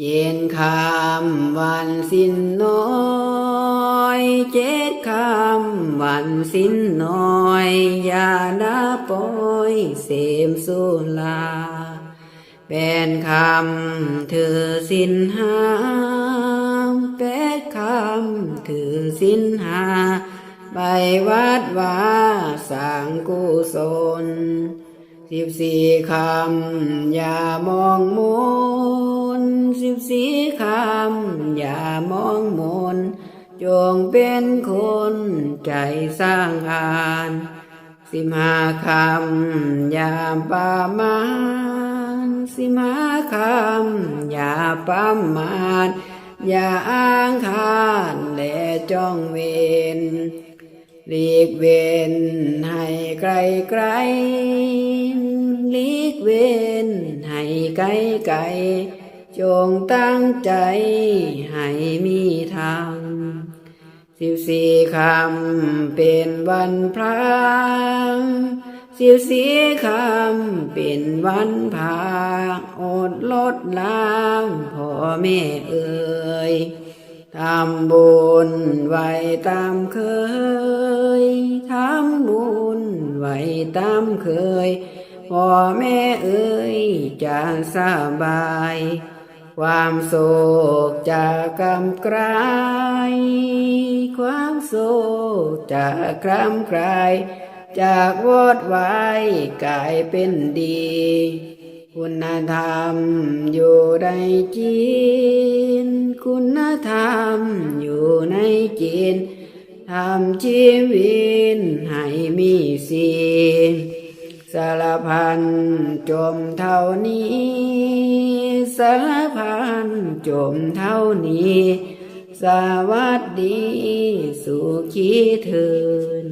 เจนคำวันสิ้นน้อย เจ็ดคำวันสิ้นน้อยอย่าด้ปอยเสมสุลาเป็นคำถือสิ้นห้าเป็นคำถือสิ้นหาไปวัดวาสร้างกุศลสิบสี่คำอย่ามองมน สิบสี่คำอย่ามองมนจงเป็นคนใจสร้างงาน สิบห้าคำอย่าประมาณสิบห้าคำอย่าประมาทอย่าอ้างคานและจ้องเวรหลีกเวนให้ไกลไกลหลีกเวนให้ไกลไกล จงตั้งใจให้มีทางสิบสี่คำเป็นวันพระสิบสี่คำเป็นวันพาอดลดล้างพ่อแม่เอ่ยทำบุญไว้ตามเคย ทำบุญไว้ตามเคย พ่อแม่เอ่ยจะสบาย ความโศกจะกำกราย ความโศกจะคลำคลาย จากวอดไว้กลายเป็นดี คุณธรรมอยู่ในจีน คุณธรรมอยู่ในจีนทำชีวิตให้มีศีสารพันจมเท่านี้ สารพันจมเท่านี้ สวัสดีสุขีเถิน